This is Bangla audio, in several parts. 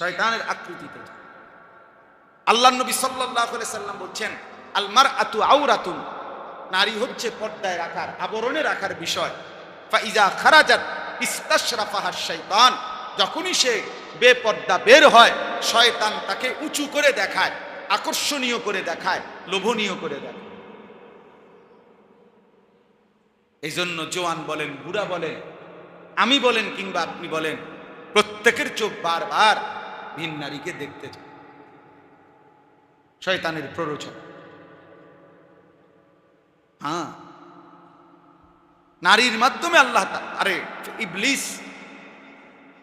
শয়তানের আকৃতিতে। আল্লাহ নবী সাল্লাহ সাল্লাম বলছেন আলমার আতু আউরাতুন নারী হচ্ছে পর্দায় রাখার, আবরণে রাখার বিষয়। ফাইজা খারাজাত ইস্তাশরাফাহা শয়তান, যখনই সে বেপর্দা বের হয়, শয়তান তাকে উঁচু করে দেখায়, আকর্ষণীয় করে দেখায়, লোভনীয় করে দেখায়। এই জন্য জোয়ান বলেন, বুড়া বলেন, আমি বলেন কিংবা আপনি বলেন, প্রত্যেকের চোখ বারবার ভিন নারীকে দেখতে চায়। শয়তানের প্ররোচন। হ্যাঁ। নারীর মাধ্যমে আল্লাহ আরে, ইবলিস,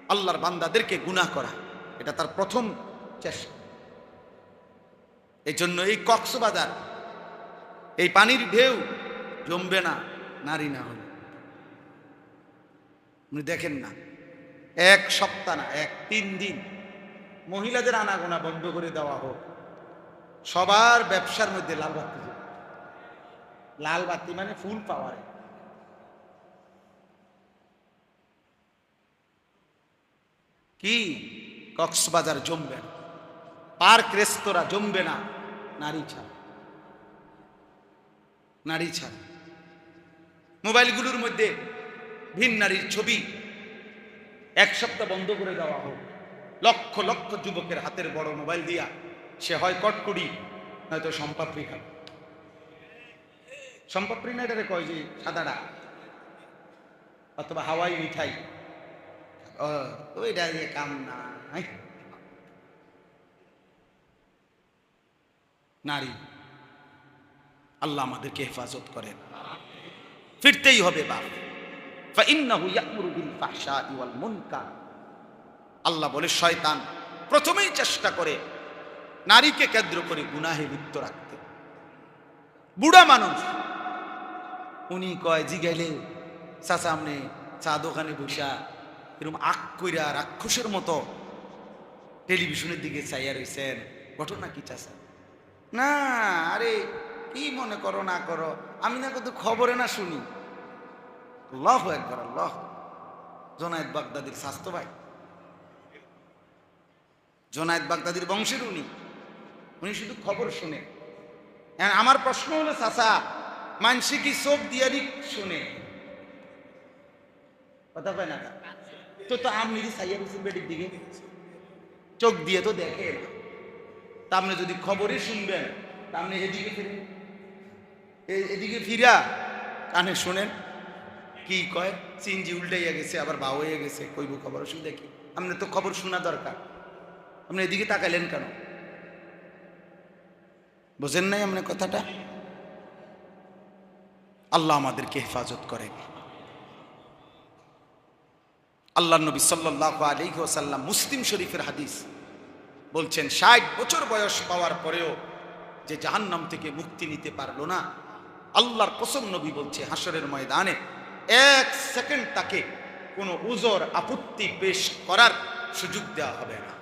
আল্লাহর বান্দাদেরকে গুনাহ করা, এটা তার প্রথম চেষ্টা। এই জন্য এই কক্সবাজার, এই পানির ঢেউ জমবে না, নারী না হলে। আপনি দেখেন না, এক সপ্তাহ না, এক, তিন দিন মহিলাদের আনাগোনা বন্ধ করে দেওয়া হোক। সবার ব্যবসার মধ্যে লাল বাতি। লাল বাতি মানে ফুল পাওয়ারে। কি? কক্সবাজার জমবে না। পার্ক, রেস্তোরাঁ জমবে না। নারী ছাড়া। নারী ছাড়া। মোবাইলগুলোর মধ্যে ভিন নারীর ছবি এক সপ্তাহ বন্ধ করে দেওয়া হোক। লক্ষ লক্ষ যুবকের হাতের বড় মোবাইল দিয়া সে হয় কটকুড়ি নয়তো সম্পাপ্রি খাবে সম্পাপ্রি না এটারে কয় যে সাদাটা অথবা হাওয়াই মিঠাই ও ওইটা দিয়ে কাম না হাই। নারী আল্লাহ আমাদেরকে হেফাজত করেন ফিরতেই হবে বাপ فإنه يأمر بالفحشاء والمنكر আল্লাহ বলে, শয়তান, প্রথমেই চেষ্টা করে নারীকে কেন্দ্র করে গুনাহে লিপ্ত রাখতে। বুড়া মানুষ, উনি কয়, জিগাইলে চাচা আমনে চা দোকানে বসা এরকম আক কইরা রাক্ষসের মতো টেলিভিশনের দিকে চাইয়া রয়েছেন ঘটনা কি চাচা? না, আরে কি মনে করো, না করো, আমি না কত খবরে না শুনি। আল্লাহ একবার আল্লাহ জোনায়েদ বাগদাদির স্বাস্থ্য ভাই? জোনায়েদ বাগদাদির বংশের উনি। উনি শুধু খবর শুনে। এখন আমার প্রশ্ন হলো, চাচা, মানসি কি চোখ দিয়ারি শুনে? কথা কয় না তো? তো আপনি সাইয়া রয়েছেন বেটির দিকে। চোখ দিয়ে তো দেখে তা আপনি যদি খবরই শুনবেন, তা আপনি এদিকে ফিরে এদিকে ফিরা, কানে শোনেন। কি কয়? চিনজি উল্টাইয়া গেছে, আবার বাউ হয়ে গেছে। কইব খবর অসুবিধা দেখি। আপনি তো খবর শোনা দরকার। আপনি এদিকে তাকাইলেন কেন? বোঝেন নাই আপনি কথাটা? আল্লাহ আমাদেরকে হেফাজত করেন। আল্লাহ নবী সাল্লাহ আলী ওসাল্লাম মুসলিম শরীফের হাদিস বলছেন, ষাট বছর বয়স পাওয়ার পরেও যে জাহান্নাম থেকে মুক্তি নিতে পারল না, আল্লাহর কসম নবী বলছে হাসরের ময়দানে এক সেকেন্ড তাকে কোনো উজর আপত্তি পেশ করার সুযোগ দেওয়া হবে না।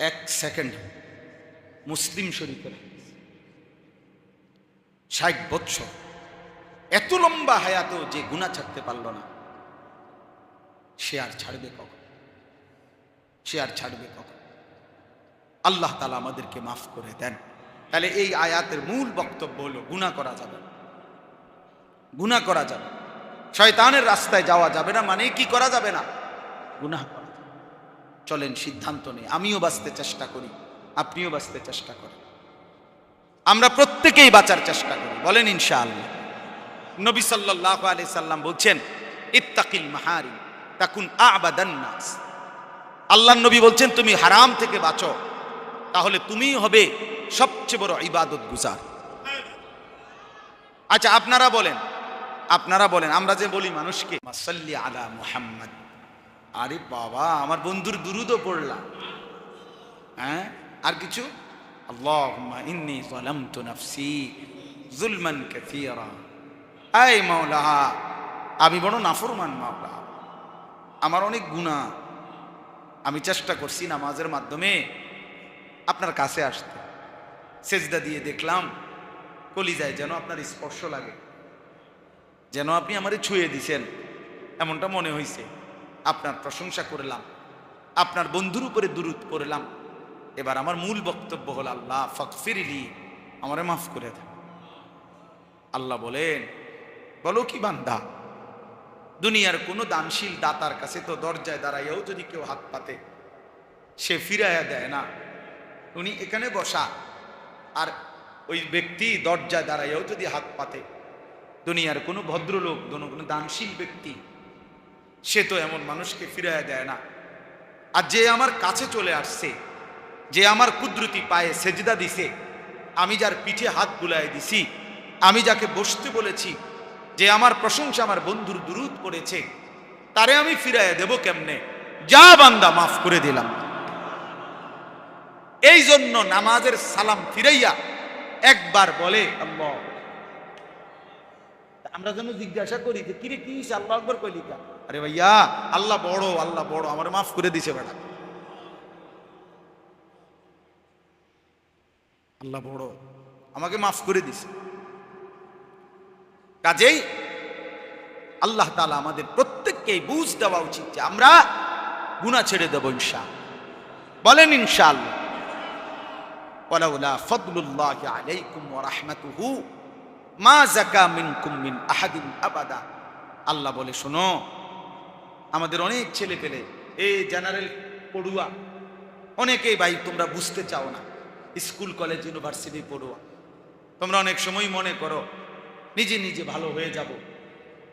এক সেকেন্ড মুসলিম শরীফের। ষাট বৎসর এত লম্বা হায়াতেও যে গুণা ছাড়তে পারল না, সে আর ছাড়বে কখন সে আর ছাড়বে কখন আল্লাহ তালা আমাদেরকে মাফ করে দেন তাহলে এই আয়াতের মূল বক্তব্য হলো গুণা করা যাবে। গুণা করা যাবে শয়তানের রাস্তায় যাওয়া যাবে না মানে কি করা যাবে না গুনাহ করা। চলেন সিদ্ধান্ত নেই। আমিও বাঁচতে চেষ্টা করি, আপনিও বাঁচতে চেষ্টা করেন। আমরা প্রত্যেকেই বাঁচার চেষ্টা করি, বলেন ইনশাআল্লাহ। নবী সাল্লাল্লাহু আলাইহি সাল্লাম বলছেন, ইত্তাকিল মাহারি, তাকুন আবাদান নাস। আল্লাহ নবী বলছেন, তুমি হারাম থেকে বাঁচো, তাহলে তুমিই হবে সবচেয়ে বড় ইবাদত গুজার। আচ্ছা আপনারা বলেন আপনারা বলেন, আমরা যে বলি মানুষকে, মাসাল্লি আলা মুহাম্মদ। আরে বাবা, আমার বন্ধুর দুরুদও পড়লাম। হ্যাঁ? আর কিছু? যালামতু নাফসি আয় মাওলা আমি বড় নাফরমান মাওলা। আমার অনেক গুনাহ। আমি চেষ্টা করছি নামাজের মাধ্যমে আপনার কাছে আসতে। সেজদা দিয়ে দেখলাম, কলিজায় যেন আপনার স্পর্শ লাগে। যেন আপনি আমারে ছুঁয়ে দিছেন। এমনটা মনে হয়েছে আপনার প্রশংসা করলাম, আপনার বন্ধুর উপরে দুরুদ করলাম। এবার আমার মূল বক্তব্য হল, আল্লাহ ফকফিরিলি আমারে মাফ করে দেন। আল্লাহ বলেন, বলো কি বান্দা, দুনিয়ার কোনো দানশীল দাতার কাছে তো দরজায় দাঁড়াইয়াও যদি কেউ হাত পাতে, সে ফিরাইয়া দেয় না। উনি এখানে বসা, আর ওই ব্যক্তি দরজায় দাঁড়াইয়াও যদি হাত পাতে, দুনিয়ার কোনো ভদ্রলোক, কোনো দানশীল ব্যক্তি সে তো এমন মানুষকে ফিরাইয়া দেয় না আর যে আমার কাছে চলে আসছে, যে আমার কুদরতি পায়ে সেজদা দিছে, আমি যার পিঠে হাত বুলাই দিছি, আমি যাকে বসতে বলেছি, যে আমার প্রশংসা আমার বন্ধুর দুরুদ করেছে, তারে আমি ফিরাইয়া দেব কেমনে যা বান্দা মাফ করে দিলাম এই জন্য নামাজের সালাম ফিরাইয়া একবার বলে আমরা যেন জিজ্ঞাসা করি যে, কিরে, কি? আল্লাহ আকবর কইলি কা? আরে ভাইয়া আল্লাহ বড় আল্লাহ বড় আমার মাফ করে দিছে বেটা আল্লাহ বড় আমাকে মাফ করে দিছে কাজেই আল্লাহ তালা আমাদের প্রত্যেককেই বুঝ দেওয়া উচিত যে আমরা গুণা ছেড়ে দেব ইনশা বলেন ইনশাআল্লাহ ولولا فضل الله عليكم ورحمته মা জাকা মিনকুম মিন আহাদিন আবাদা আল্লাহ বলে শোনো আমাদের অনেক ছেলে পেলে, এই জেনারেল পড়ুয়া, অনেকেই ভাই তোমরা বুঝতে চাও না, স্কুল, কলেজ, ইউনিভার্সিটি পড়ুয়া। তোমরা অনেক সময় মনে করো, নিজে নিজে ভালো হয়ে যাব,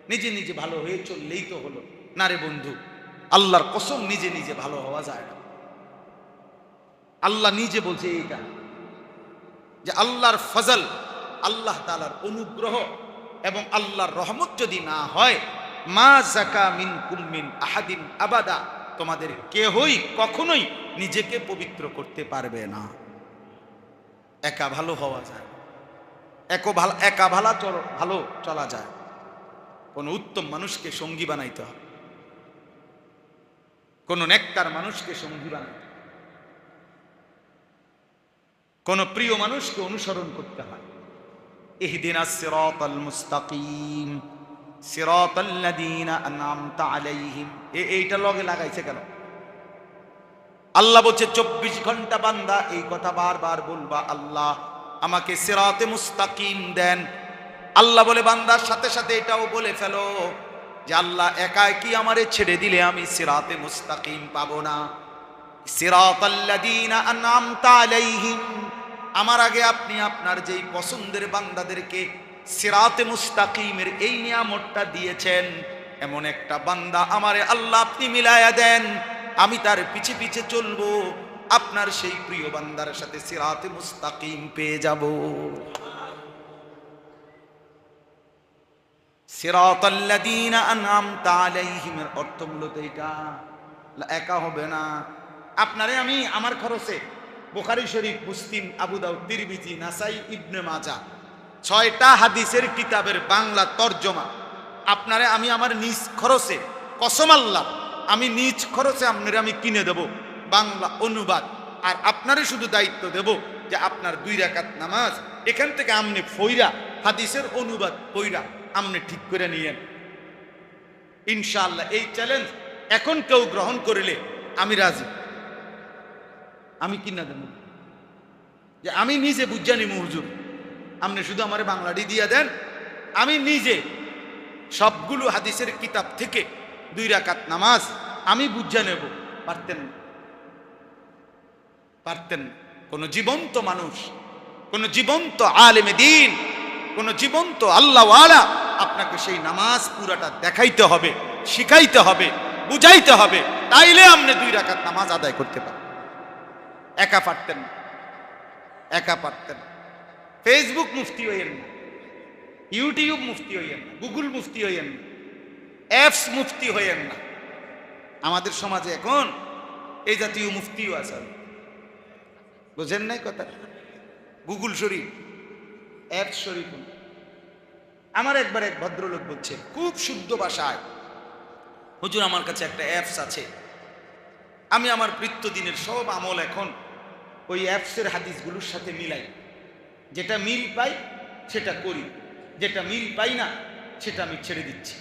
নিজে নিজে ভালো হয়ে চললেই তো হলো। না রে বন্ধু, আল্লাহর কসম নিজে নিজে ভালো হওয়া যায় না। আল্লাহ নিজে বলছে এইটা, যে আল্লাহর ফজল, আল্লাহ তালার অনুগ্রহ এবং আল্লাহর রহমত যদি না হয় মা জাকা মিন কুম্মিন আহাদিন আবাদা। তোমাদের কেহই কখনোই নিজেকে পবিত্র করতে পারবে না। একা ভালো হওয়া যায়। এক ভালো, একা ভালা চল, ভালো চলা যায়। কোনো উত্তম মানুষকে সঙ্গী বানাইতে হবে। কোনো নেকর মানুষকে সঙ্গী বানাইতে কোনো প্রিয় মানুষকে অনুসরণ করতে হয়। এহদিন আসরাতাল মুস্তাকিম। এইটা লগে লাগাইছে কেন? আল্লাহ বলছে, চব্বিশ ঘণ্টা বান্দা, এই কথা বারবার বলবা, আল্লাহ আমাকে সিরাতে মুস্তাকিম দেন। আল্লাহ বলে, বান্দার সাথে সাথে এটাও বলে ফেলো যে আল্লাহ একা কি আমারে ছেড়ে দিলে আমি সিরাতে মুস্তাকিম পাবো না? আমার আগে আপনি আপনার যেই পছন্দের বান্দাদেরকে সিরাতে মুস্তাকিমের এই নিয়ামতটা দিয়েছেন। এমন একটা বান্দা আমারে আল্লাহ আপনি মিলায়া দেন। আমি তার পিছে পিছে চলবো। আপনার সেই প্রিয় বান্দার সাথে সিরাতে মুস্তাকিম পেয়ে যাব। একা হবে না। আপনারে আমি, আমার খরচে, বুখারী শরীফ, মুসলিম, আবু দাউদ নাসাই, ইবনে মাজা ছয়টা হাদিসের কিতাবের বাংলা তর্জমা। আপনারে আমি আমার নিজ খরচে, কসম আল্লাহ, আমি নিজ খরচে আপনারে আমি কিনে দেব বাংলা অনুবাদ। আর আপনারে শুধু দায়িত্ব দেব যে আপনার দুই রাকাত নামাজ, এখান থেকে আমনে ফইরা, হাদিসের অনুবাদ ফইরা আমনে ঠিক করে নিয়েন। ইনশাআল্লাহ এই চ্যালেঞ্জ এখন কেউ গ্রহণ করিলে আমি রাজি। আমি কিনা দেব? যে আমি নিজে বুঝজানি হুজুর। আপনি শুধু আমার বাংলাটি দিয়ে দেন, আমি নিজে সবগুলো হাদিসের কিতাব থেকে দুই রাকাত নামাজ আমি বুঝা নেব। পারতেন পারতেন। কোন জীবন্ত মানুষ, কোন জীবন্ত আলেমে দিন, কোন জীবন্ত আল্লাহওয়ালা আপনাকে সেই নামাজ পুরাটা দেখাইতে হবে, শিখাইতে হবে, বুঝাইতে হবে। তাইলে আপনি দুই রাকাত নামাজ আদায় করতে পারেন একা পারতেন একা পারতেন। ফেসবুক মুফতি হইয়েন না ইউটিউব মুফতি হইয়েন না গুগল মুফতি হইয়েন না অ্যাপস মুফতি হইয়েন না আমাদের সমাজে এখন এই জাতীয় মুফতিও আছে। বুঝেন নাই কথা? গুগল শরীফ অ্যাপস শরীফ। আমার একবার এক ভদ্রলোক বলছে, খুব শুদ্ধ ভাষায়, হুজুর, আমার কাছে একটা অ্যাপস আছে। আমি আমার বৃত্ত দিনের সব আমল এখন ওই অ্যাপসের হাদিসগুলোর সাথে মিলাই। যেটা মিল পাই, সেটা করি। যেটা মিল পাই না, সেটা আমি ছেড়ে দিচ্ছি।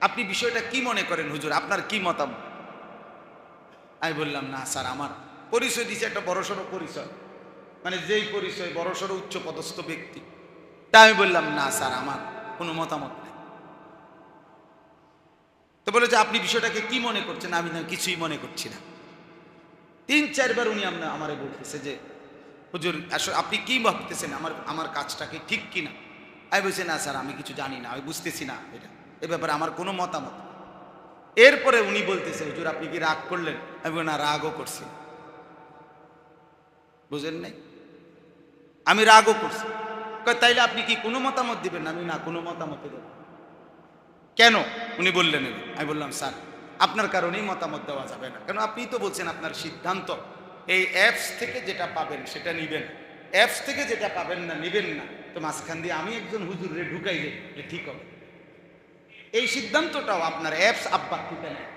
আপনি বিষয়টা কি মনে করেন হুজুর? আপনার কি মতামত? আমি বললাম, না স্যার, আমার পরিচয় দিছে একটা বড়সড় পরিচয়। মানে যেই পরিচয় বড়সড় উচ্চ পদস্থ ব্যক্তি। তা আমি বললাম, না স্যার, আমার কোনো মতামত নেই। তো বলে যে আপনি বিষয়টাকে কি মনে করছেন? আমি না, কিছুই মনে করছি না। তিন, চারবার উনি আমরা আমারে বলতেছে যে হুজুর, আসলে আপনি কি ভাবতেছেন? আমার আমার কাজটাকে ঠিক কিনা? আমি বলছি, না স্যার, আমি কিছু জানি না, আমি বুঝতেছি না এটা। এ ব্যাপারে আমার কোনো মতামত এরপরে উনি বলতেছে, হুজুর, আপনি কি রাগ করলেন? আমি না, রাগও করছি। না। বুঝেন নাই? আমি রাগও করছি। তাইলে আপনি কি কোনো মতামত দিবেন? আমি না, কোনো মতামত দেব কেন? উনি বললেন আমি বললাম, স্যার, আপনার কারণেই মতামত দেওয়া যাবে না। কেন? আপনি তো বলছেন আপনার সিদ্ধান্ত। এই অ্যাপস থেকে যেটা পাবেন, সেটা নিবেন। অ্যাপস থেকে যেটা পাবেন না, নিবেন না। তো মাঝখান দিয়ে আমি একজন হুজুরে ঢুকাই যে ঠিক হবে। এই সিদ্ধান্তটাও আপনার অ্যাপস আব্বা থেকে নেয়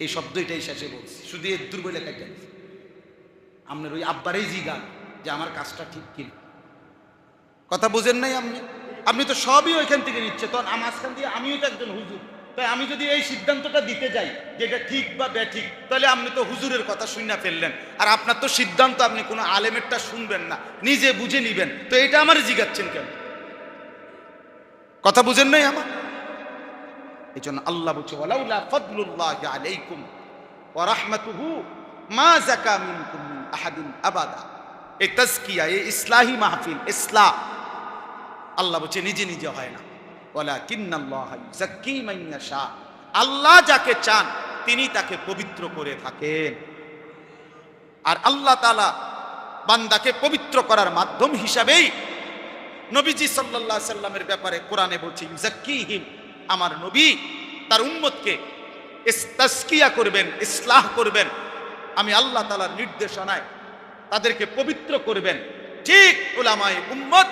এই শব্দটাই শেষে বলছি, শুধু এর দুর্বল লেখা জানিস আপনার ওই আব্বারেই জি গান যে আমার কাজটা ঠিক কিনা। কথা বুঝেন নাই আপনি? আপনি তো সবই ওইখান থেকে নিচ্ছে তখন মাঝখান দিয়ে আমিও তো একজন হুজুর। তাই আমি যদি এই সিদ্ধান্তটা দিতে যাই যে এটা ঠিক বা ব্যাঠিক তাহলে আপনি তো হুজুরের কথা শুনে ফেললেন। আর আপনার তো সিদ্ধান্ত, আপনি কোনো আলেমেরটা শুনবেন না, নিজে বুঝে নিবেন। তো এটা আমার জিগাচ্ছেন কেন? কথা বুঝেন নাই আমার? এই জন্য আল্লাহ বলছে, ওয়ালাউলা ফদলুল্লাহ আলাইকুম মা যাকা মিনকুম মিন আহাদিন আবাদা। এই তাজকিয়া, এই ইসলাহি মাহফিল, ইসলাহ। আল্লাহ বলছে, নিজে নিজে হয় না। আল্লাহ যাকে চান, তিনি তাকে পবিত্র করে থাকেন। আর আল্লাহ তাআলা বান্দাকে পবিত্র করার মাধ্যম হিসাবেই নবীজি আলাইহি সাল্লামের ব্যাপারে কোরআনে বলছে ইউযাক্কিহিম আমার নবী তার উম্মতকে ইস্তাসকিয়া করবেন, ইসলাহ করবেন। আমি আল্লাহ তাআলার নির্দেশনায় তাদেরকে পবিত্র করবেন। ঠিক ওলামায়ে উম্মত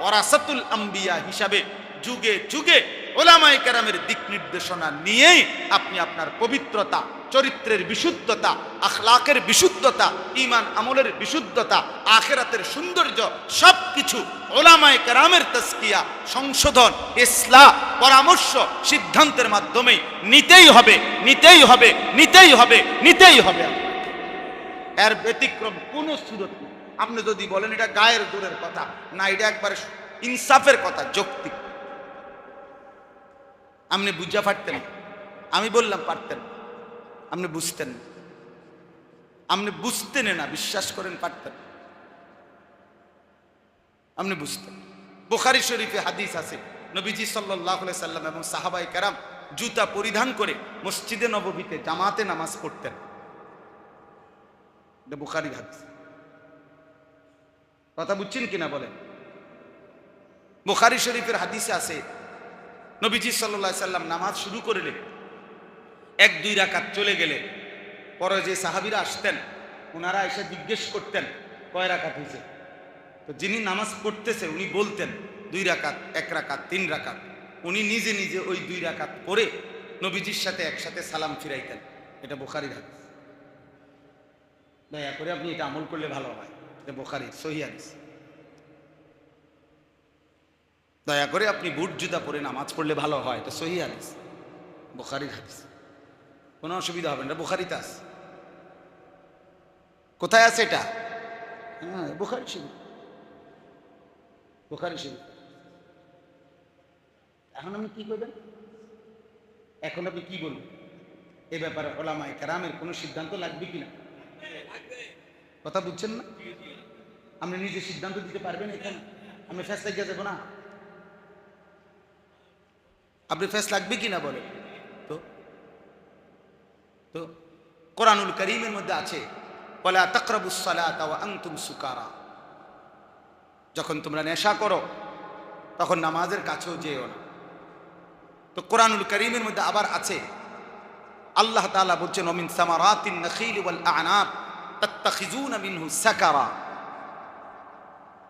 ওরাসাতুল আম্বিয়া হিসাবে যুগে যুগে ওলামায়ে কেরামের দিক নির্দেশনা নিয়েই আপনি আপনার পবিত্রতা, চরিত্রের বিশুদ্ধতা, আখলাকের বিশুদ্ধতা ইমান আমলের বিশুদ্ধতা, আখেরাতের সৌন্দর্য সব কিছু ওলামায়ে কেরামের তস্কিয়া সংশোধন, ইসলাহ, পরামর্শ, সিদ্ধান্তের মাধ্যমে নিতেই হবে নিতেই হবে নিতেই হবে নিতেই হবে এর ব্যতিক্রম কোনো সুরত আপনি যদি বলেন এটা গায়ের দূরের কথা, না, এটা একবারে ইনসাফের কথা, যৌক্তিক। আপনি বুঝা পারতেন। আমি বললাম, পারতেন আপনি বুঝতেন। আপনি বুঝতেন না, বিশ্বাস করেন, পারতেন আপনি বুঝতেন বোখারি শরীফে হাদিস আছে, নবীজি সাল্লাহ সাল্লাম এবং সাহাবাই কারাম জুতা পরিধান করে মসজিদে নববীতে জামাতে নামাজ পড়তেন। এটা বুখারির হাদিস। কথা বুঝছেন কিনা বলেন? বুখারি শরীফের হাদিসে আছে নবীজি সাল্লাহ সাল্লাম নামাজ শুরু করলে এক, দুই রাকাত চলে গেলে পরে যে সাহাবিরা আসতেন ওনারা এসে জিজ্ঞেস করতেন, কয় রাকাত হয়েছে তো যিনি নামাজ পড়তেছে, উনি বলতেন, দুই রাকাত, এক রাকাত, তিন রাকাত। উনি নিজে নিজে ওই দুই রাকাত করে নবীজির সাথে একসাথে সালাম ফিরাইতেন। এটা বুখারির হাদিস। দয়া করে আপনি এটা আমল করলে ভালো হয়। এটা বোখারি সহি হাদিস। দয়া করে আপনি বুট জুতা পরে নামাজ পড়লে ভালো হয়, এটা সহি হাদিস। বোখারির হাদিস। কোনো অসুবিধা হবে না বোখারিতে আছে। কোথায় আছে এটা? হ্যাঁ বোখারি শিবির বোখারি শিবির এখন আপনি কি করবেন? এখন আপনি কি বলবেন? এ ব্যাপারে ওলামায় কারামের কোনো সিদ্ধান্ত লাগবে কিনা কথা বুঝছেন না? আপনি নিজে সিদ্ধান্ত দিতে পারবেন এখানে? আমি ফেস লাগিয়ে যাব না? আপনি ফেস লাগবে কিনা বলে তো তো কোরআনুল করিমের মধ্যে আছে বলে তকরবুসালাত সুকারা। যখন তোমরা নেশা করো, তখন নামাজের কাছেও যেও না। তো কোরআনুল করিমের মধ্যে আবার আছে, আল্লাহ তাআলা বলছেন অমিন সামারাতিন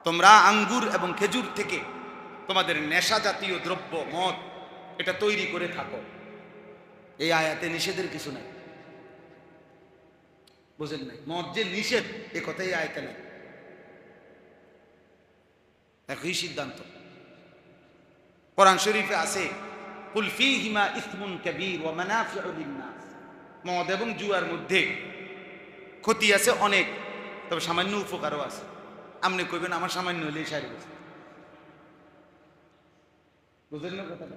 তোমরা আঙ্গুর এবং খেজুর থেকে তোমাদের নেশা জাতীয় দ্রব্য, মদ এটা তৈরি করে থাকো। এই আয়াতে নিষেধের কিছু নাই। বুঝেন নাই? মদ যে নিষেধ, এ কথাই আয়াতে নাই। একই সিদ্ধান্ত। কোরআন শরীফে আছে, কুল ফীহিমা ইসমুন কাবীর ওয়া মানাফিউ মদ এবং জুয়ার মধ্যে ক্ষতি আছে অনেক, তবে সামান্য উপকারও আছে। আপনি কইবেন, আমার সামান্য হলেই সারি বুঝলেন না কথাটা?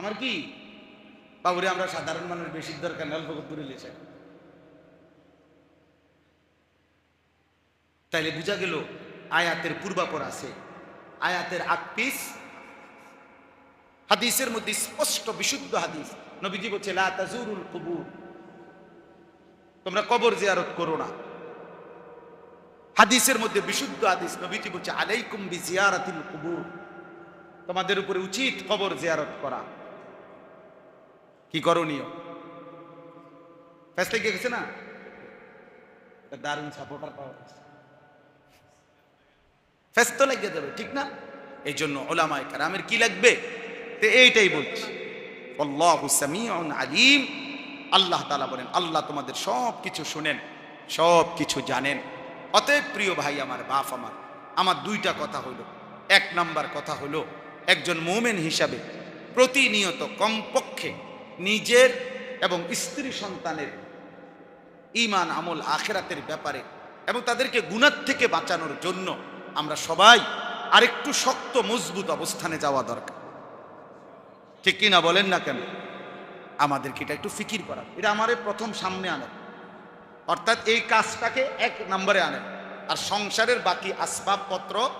আমার কি? বাবুরে, আমরা সাধারণ মানুষ বেশি দরকার না, অল্প করে লেছে তাইলে বোঝা গেল, আয়াতের পূর্বাপর আছে। আয়াতের আকপিস হাদিসের মধ্যে স্পষ্ট, বিশুদ্ধ হাদিস। নবীজি বলছে, লা তাজুরুল কুবুর। তোমরা কবর জিয়ারত করো না। হাদিসের মধ্যে বিশুদ্ধ হাদিস, নবীজি বলছে, আলাইকুম বি জিয়ারাতিল কুবুর। তোমাদের উপরে উচিত কবর জিয়ারত করা। কি করণীয়? ফেসলে গিয়ে গেছে না? দারুণ সাপোর্টার পাওয়া গেছে। লাগিয়ে যাবে, ঠিক না? এই জন্য ওলামায় কারামের কি লাগবে? এইটাই বলছি। আলিম। আল্লাহ তালা বলেন, আল্লাহ তোমাদের সব কিছু শুনেন সব কিছু জানেন। অতএব প্রিয় ভাই, আমার বাপ আমার আমার দুইটা কথা হলো। এক নাম্বার কথা হলো, একজন মোমেন হিসাবে প্রতিনিয়ত কমপক্ষে নিজের এবং স্ত্রী সন্তানের ইমান আমল আখেরাতের ব্যাপারে এবং তাদেরকে গুণার থেকে বাঁচানোর জন্য আমরা সবাই আরেকটু শক্ত, মজবুত অবস্থানে যাওয়া দরকার। ঠিক কিনা বলেন না কেন? আমাদেরকে এটা একটু ফিকির করা। এটা আমারে প্রথম সামনে আনে। অর্থাৎ এই কাজটাকে এক নম্বরে আনে। আর সংসারের বাকি আসবাবপত্র,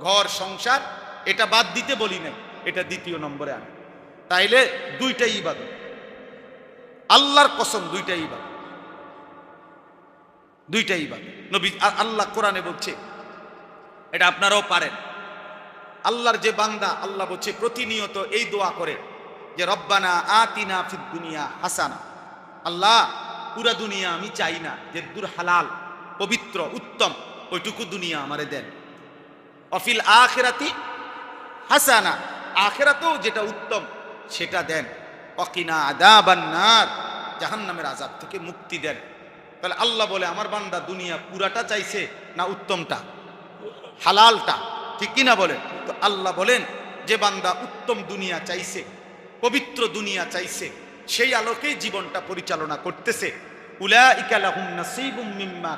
ঘর, সংসার, এটা বাদ দিতে বলি নাই, এটা দ্বিতীয় নম্বরে আনে। তাইলে দুইটাই ইবাদত। আল্লাহর কসম দুইটাই ইবাদত। দুইটাই ইবাদত। নবী আল্লাহ কোরআনে বলছে, এটা আপনারাও পারেন। আল্লাহর যে বান্দা, আল্লাহ বলছে, প্রতিনিয়ত এই দোয়া করে যে, রব্বানা আতিনা ফিদ দুনিয়া হাসানা। আল্লাহ, পুরা দুনিয়া আমি চাই না যে, দূর হালাল, পবিত্র, উত্তম, ওইটুকু দুনিয়া আমারে দেন। অফিল আখেরাতি হাসানা। আখেরাতেও যেটা উত্তম, সেটা দেন। অকিনা আদাবান্নার জাহান্নামের আজাব থেকে মুক্তি দেন। তাহলে আল্লাহ বলে, আমার বান্দা দুনিয়া পুরাটা চাইছে না উত্তমটা? হালালটা? ঠিক কিনা বলেন? তো আল্লাহ বলেন, যে বান্দা উত্তম দুনিয়া চাইছে, পবিত্র দুনিয়া চাইছে, সেই আলোকেই জীবনটা পরিচালনা করতেছে। মিম্মা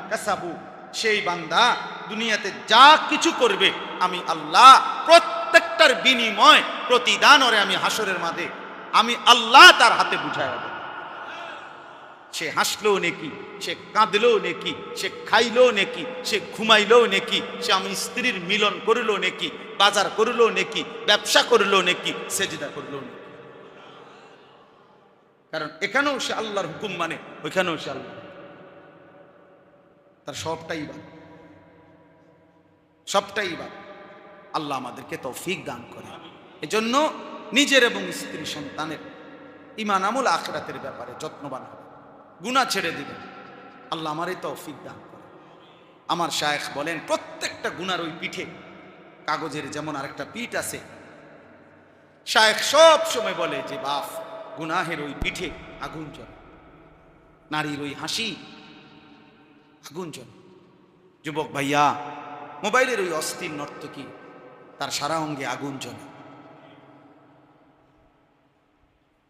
সেই বান্দা দুনিয়াতে যা কিছু করবে, আমি আল্লাহ প্রত্যেকটার বিনিময় প্রতিদান ওরে আমি হাসরের মাঝে, আমি আল্লাহ তার হাতে বুঝায় সে হাসলেও নেকি, সে কাঁদলেও নেকি, সে খাইলেও নেকি, সে ঘুমাইলেও নেকি, সে আমি স্ত্রীর মিলন করলেও নেকি, বাজার করলেও নেকি, ব্যবসা করলেও নেকি, সেজিদা করলেও নেকি। কারণ এখানেও সে আল্লাহর হুকুম মানে ওইখানেও সে আল্লাহ। তার সবটাই বা সবটাই বা আল্লাহ আমাদেরকে তৌফিক দান করে। এজন্য নিজের এবং স্ত্রী সন্তানের ইমান আমল আখরাতের ব্যাপারে যত্নবান হবে। গুণা ছেড়ে দিবেন। আল্লাহ আমারই তৌফিক দান করে আমার শায়েখ বলেন, প্রত্যেকটা গুনার ওই পিঠে, কাগজের যেমন আরেকটা পিঠ আছে, শায়েখ সব সময় বলে যে বাফ গুনাহের ওই পিঠে আগুন জ্বল। নারীর ওই হাসি আগুন জ্বল। যুবক ভাইয়া, মোবাইলের ওই অস্থির নর্তকী, তার সারা অঙ্গে আগুন জ্বলে।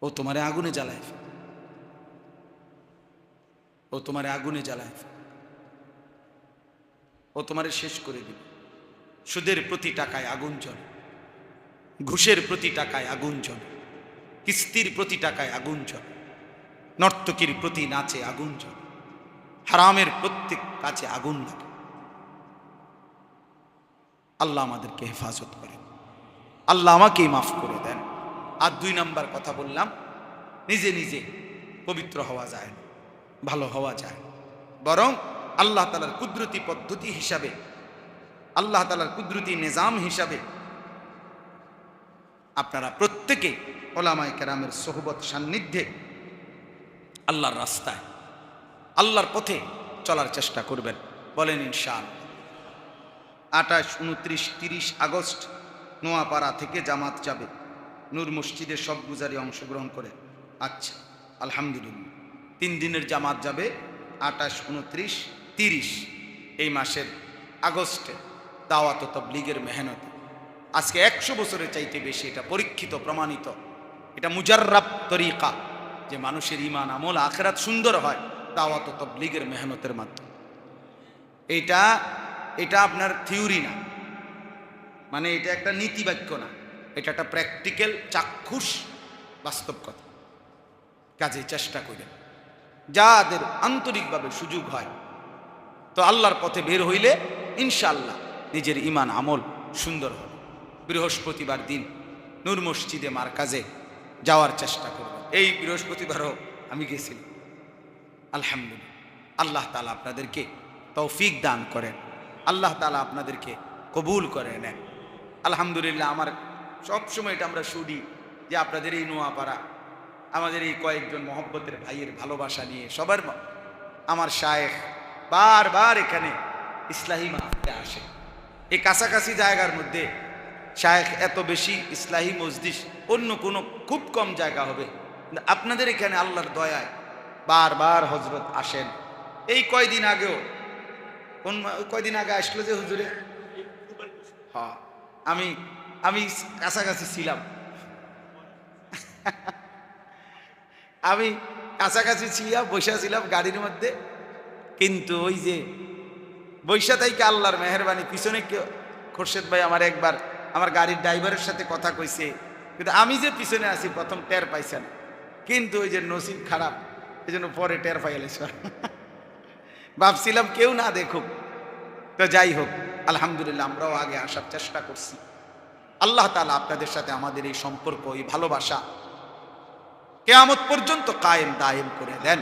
ও তোমারে আগুনে জ্বালায়। ও তোমারে আগুনে জ্বালায় ও তোমারে শেষ করে দিবে। সুদের প্রতি টাকায় আগুন জ্বলে, ঘুষের প্রতি টাকায় আগুন জ্বলে, কিস্তির প্রতি টাকায় আগুন জ্বলে, নর্তকীর প্রতি নাচে আগুন জ্বলে, হারামের প্রত্যেক কাছে আগুন লাগে। আল্লাহ আমাদেরকে হেফাজত করেন। আল্লাহ আমাকেই মাফ করে দেন। আর দুই নাম্বার কথা বললাম, নিজে নিজে পবিত্র হওয়া যায় না। ভালো হওয়া যায়। বরং আল্লাহ তালার কুদরতি পদ্ধতি হিসাবে, আল্লাহ তালার কুদরতি নিজাম হিসাবে আপনারা প্রত্যেকে ওলামায় কেরামের সোহবত সান্নিধ্যে আল্লাহর রাস্তায়, আল্লাহর পথে চলার চেষ্টা করবেন। বলেন ইনশাল আঠাশ, উনত্রিশ, তিরিশ আগস্ট নোয়াপাড়া থেকে জামাত যাবে। নূর মসজিদে সব গুজারি অংশগ্রহণ করে। আচ্ছা আলহামদুলিল্লাহ। তিন দিনের জামাত যাবে, আঠাশ, উনত্রিশ, তিরিশ এই মাসের আগস্টে দাওয়াত তবলিগের মেহনত। আজকে একশো বছরের চাইতে বেশি এটা পরীক্ষিত, প্রমাণিত। এটা মুজার্রাব তরিকা, যে মানুষের ইমান আমল, আখেরাত সুন্দর হয় দাওয়াত তবলিগের মেহনতের মাধ্যমে। এটা এটা আপনার থিওরি না। মানে এটা একটা নীতিবাক্য না। এটা একটা প্র্যাকটিক্যাল, চাক্ষুষ বাস্তব কথা। কাজে চেষ্টা করেন। যাদের আন্তরিকভাবে সুযোগ হয়। তো আল্লাহর পথে বের হইলে ইনশাআল্লাহ নিজের ইমান আমল সুন্দর হবে। বৃহস্পতিবার দিন নূর মসজিদে মার কাজে যাওয়ার চেষ্টা করব। এই বৃহস্পতিবারও আমি গেছিলাম। আলহামদুলিল্লাহ। আল্লাহ তালা আপনাদেরকে তৌফিক দান করেন। আল্লাহ তালা আপনাদেরকে কবুল করে নেন। আলহামদুলিল্লাহ আমার সবসময় এটা আমরা শুনি যে আপনাদের এই নোয়াপাড়া আমাদের এই কয়েকজন মহব্বতের ভাইয়ের ভালোবাসা নিয়ে সবার আমার শায়েখ বারবার এখানে ইসলাহী মাহফিলে আসে। এই কাছাকাছি জায়গার মধ্যে শায়েখ এত বেশি ইসলাহী মসজিদ, অন্য কোনো খুব কম জায়গা হবে। আপনাদের এখানে আল্লাহর দয়ায় বারবার হজরত আসেন। এই কয়দিন আগেও, কোন কয়দিন আগে আসলো যে হুজুরে? হ্যাঁ আমি আমি কাছাকাছি ছিলাম। আমি কাছাকাছি ছিলাম, বসে ছিলাম গাড়ির মধ্যে। কিন্তু ওই যে বৈশা থেকে আল্লাহর মেহরবানি, পিছনে খোরশেদ ভাই আমার একবার আমার গাড়ির ড্রাইভারের সাথে কথা কইছে। কিন্তু আমি যে পিছনে আছি, প্রথম টের পাইছেন। কিন্তু ওই যে নসিব খারাপ এই জন্য পরে টের পাইলে ভাবছিলাম কেউ না দেখুক। তো যাই হোক, আলহামদুলিল্লাহ আমরাও আগে আসার চেষ্টা করছি। আল্লাহ তালা আপনাদের সাথে আমাদের এই সম্পর্ক, এই ভালোবাসা কেয়ামত পর্যন্ত কায়েম দায়েম করে দেন।